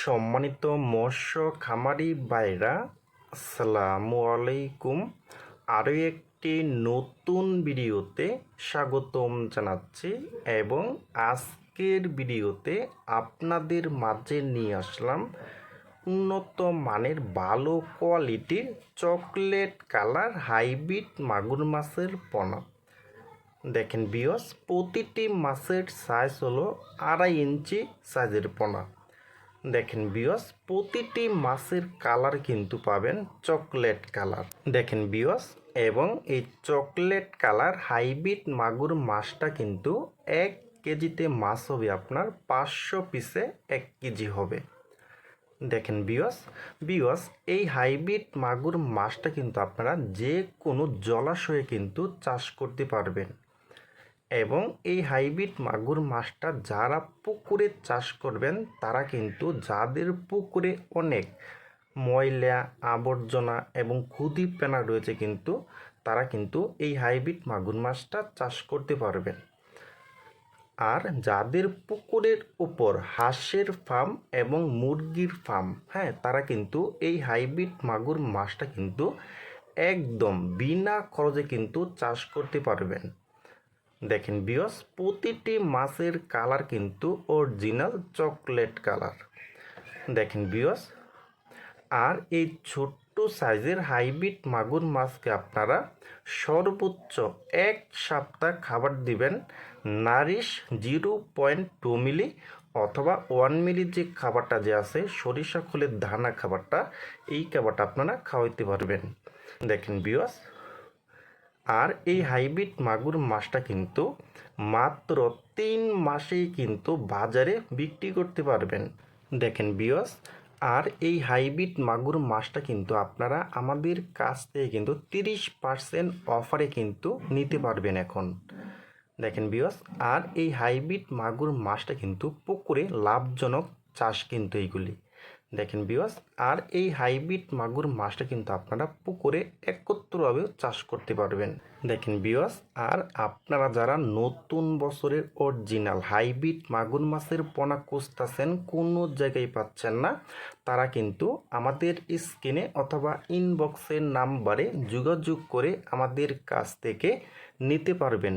সম্মানিত মৎস্য খামারি ভাইরা, আসসালামু আলাইকুম। আরও একটি নতুন ভিডিওতে স্বাগতম জানাচ্ছি এবং আজকের ভিডিওতে আপনাদের মাঝে নিয়ে আসলাম উন্নত মানের ভালো কোয়ালিটির চকলেট কালার হাইব্রিড মাগুর মাছের পোনা। দেখেন বিয়স প্রতিটি মাছের সাইজ হলো আড়াই ইঞ্চি সাইজের পোনা। দেখেন বিয়স প্রতিটি মাছের কালার কিন্তু পাবেন চকলেট কালার। দেখেন বিয়স এবং এই চকলেট কালার হাইব্রিড মাগুর মাছটা কিন্তু এক কেজিতে মাছ হবে আপনার পাঁচশো পিসে এক কেজি হবে। দেখেন বিয়স বিয়স এই হাইব্রিড মাগুর মাছটা কিন্তু আপনারা যে কোনো জলাশয়ে কিন্তু চাষ করতে পারবেন। এবং এই হাইব্রিড মাগুর মাছটা যারা পুকুরে চাষ করবেন, তারা কিন্তু যাদের পুকুরে অনেক ময়লা, আবর্জনা এবং ক্ষুদি পেনা রয়েছে কিন্তু, তারা কিন্তু এই হাইব্রিড মাগুর মাছটা চাষ করতে পারবেন। আর যাদের পুকুরের উপর হাঁসের ফার্ম এবং মুরগির ফার্ম হ্যাঁ তারা কিন্তু এই হাইব্রিড মাগুর মাছটা কিন্তু একদম বিনা খরচে কিন্তু চাষ করতে পারবেন। দেখেন বিয়স প্রতিটি মাছের কালার কিন্তু অরিজিনাল চকলেট কালার। দেখেন বিয়স আর এই ছোট্ট সাইজের হাইব্রিড মাগুর মাছকে আপনারা সর্বোচ্চ এক সপ্তাহ খাবার দিবেন nourish zero point two ml অথবা ওয়ান মিলি যে খাবারটা যে আছে, সরিষা খোলের ধানা খাবারটা, এই খাবারটা আপনারা খাওয়াইতে পারবেন। দেখেন বিয়স আর এই হাইব্রিড মাগুর মাছটা কিন্তু মাত্র তিন মাসেই কিন্তু বাজারে বিক্রি করতে পারবেন। দেখেন বিয়স আর এই হাইব্রিড মাগুর মাছটা কিন্তু আপনারা আমাদের কাছ থেকে কিন্তু তিরিশ পার্সেন্ট অফারে কিন্তু নিতে পারবেন এখন। দেখেন বিয়স আর এই হাইব্রিড মাগুর মাছটা কিন্তু পুকুরে লাভজনক চাষ কিন্তু এইগুলি। দেখেন বিয়স আর এই হাইব্রিড মাগুর মাছটা কিন্তু আপনারা পুকুরে একত্রভাবে চাষ করতে পারবেন। দেখেন বিওয়াস আর আপনারা যারা নতুন বছরের অরিজিনাল হাইব্রিড মাগুর মাছের পোনা খুঁজতেছেন, কোনো জায়গায় পাচ্ছেন না, তারা কিন্তু আমাদের স্ক্রিনে অথবা ইনবক্সের নাম্বারে যোগাযোগ করে আমাদের কাছ থেকে নিতে পারবেন।